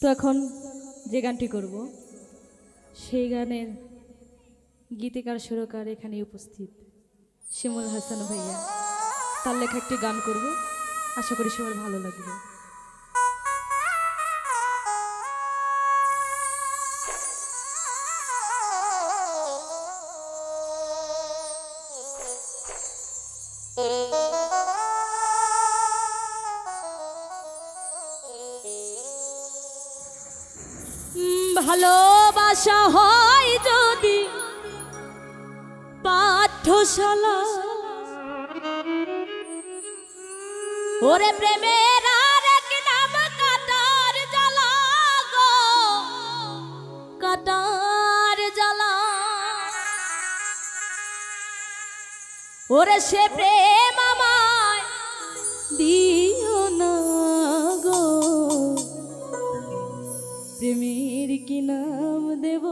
তো এখন যে গানটি করব, সেই গানের গীতিকার সুরকার এখানে উপস্থিত, শিমুল হাসান ভাইয়া। তার লেখা একটি গান করব। আশা করি সবার ভালো লাগবে। ভালোবাসা হয় যদি পাঠশালা। ওরে প্রেমের ওরে সে প্রেম কি নাম দেব?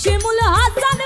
শিমুল হাসান